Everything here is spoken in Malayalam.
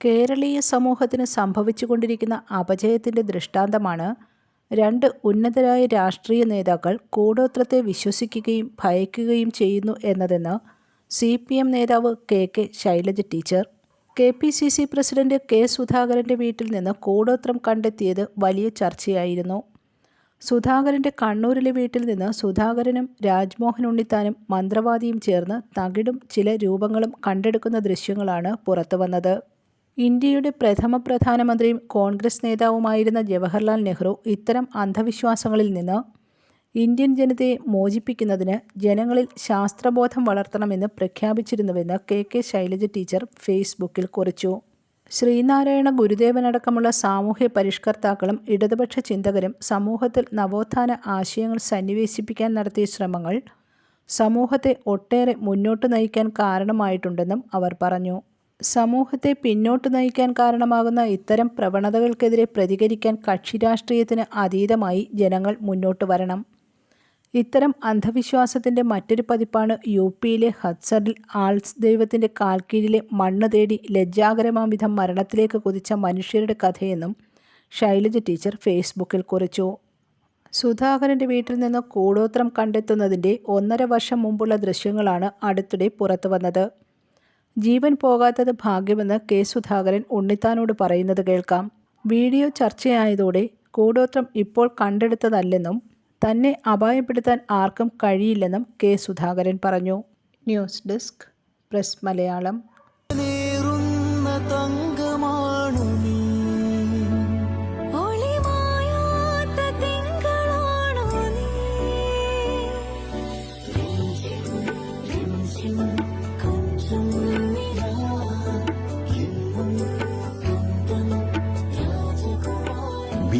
കേരളീയ സമൂഹത്തിന് സംഭവിച്ചുകൊണ്ടിരിക്കുന്ന അപജയത്തിന്റെ ദൃഷ്ടാന്തമാണ് രണ്ട് ഉന്നതരായ രാഷ്ട്രീയ നേതാക്കൾ കൂടോത്രത്തെ വിശ്വസിക്കുകയും ഭയക്കുകയും ചെയ്യുന്നു എന്നതെന്ന് സി പി എം നേതാവ് K K Shailaja teacher. K P C C president K സുധാകരന്റെ വീട്ടിൽ നിന്ന് കൂടോത്രം കണ്ടെത്തിയത് വലിയ ചർച്ചയായിരുന്നു. സുധാകരന്റെ കണ്ണൂരിലെ വീട്ടിൽ നിന്ന് സുധാകരനും രാജ്മോഹൻ ഉണ്ണിത്താനും മന്ത്രവാദിയും ചേർന്ന് തകിടും ചില രൂപങ്ങളും കണ്ടെടുക്കുന്ന ദൃശ്യങ്ങളാണ് പുറത്തുവന്നത്. ഇന്ത്യയുടെ പ്രഥമ പ്രധാനമന്ത്രിയും കോൺഗ്രസ് നേതാവുമായിരുന്ന ജവഹർലാൽ നെഹ്റു ഇത്തരം അന്ധവിശ്വാസങ്ങളിൽ നിന്ന് ഇന്ത്യൻ ജനതയെ മോചിപ്പിക്കുന്നതിന് ജനങ്ങളിൽ ശാസ്ത്രബോധം വളർത്തണമെന്ന് പ്രഖ്യാപിച്ചിരുന്നുവെന്ന് കെ കെ ശൈലജ ടീച്ചർ ഫേസ്ബുക്കിൽ കുറിച്ചു. ശ്രീനാരായണ ഗുരുദേവനടക്കമുള്ള സാമൂഹ്യ പരിഷ്കർത്താക്കളും ഇടതുപക്ഷ ചിന്തകരും സമൂഹത്തിൽ നവോത്ഥാന ആശയങ്ങൾ സന്നിവേശിപ്പിക്കാൻ നടത്തിയ ശ്രമങ്ങൾ സമൂഹത്തെ ഒട്ടേറെ മുന്നോട്ട് നയിക്കാൻ കാരണമായിട്ടുണ്ടെന്നും അവർ പറഞ്ഞു. സമൂഹത്തെ പിന്നോട്ട് നയിക്കാൻ കാരണമാകുന്ന ഇത്തരം പ്രവണതകൾക്കെതിരെ പ്രതികരിക്കാൻ കക്ഷി രാഷ്ട്രീയത്തിന് അതീതമായി ജനങ്ങൾ മുന്നോട്ട് വരണം. ഇത്തരം അന്ധവിശ്വാസത്തിന്റെ മറ്റൊരു പതിപ്പാണ് യു പിയിലെ ഹത്സറിൽ ആൾസ് ദൈവത്തിന്റെ കാൽക്കീഴിലെ മണ്ണ് തേടി ലജ്ജാകരമാം വിധം മരണത്തിലേക്ക് കുതിച്ച മനുഷ്യരുടെ കഥയെന്നും ശൈലജ ടീച്ചർ ഫേസ്ബുക്കിൽ കുറിച്ചു. സുധാകരന്റെ വീട്ടിൽ നിന്ന് കൂടോത്രം കണ്ടെത്തുന്നതിന്റെ ഒന്നര വർഷം മുമ്പുള്ള ദൃശ്യങ്ങളാണ് അടുത്തിടെ പുറത്തുവന്നത്. ജീവൻ പോകാത്തത് ഭാഗ്യമെന്ന് കെ. സുധാകരൻ ഉണ്ണിത്താനോട് പറയുന്നത് കേൾക്കാം. വീഡിയോ ചർച്ചയായതോടെ കൂടോത്രം ഇപ്പോൾ കണ്ടെടുത്തതല്ലെന്നും തന്നെ അപായപ്പെടുത്താൻ ആർക്കും കഴിയില്ലെന്നും കെ. സുധാകരൻ പറഞ്ഞു. News desk press Malayalam. രാജകുമാരി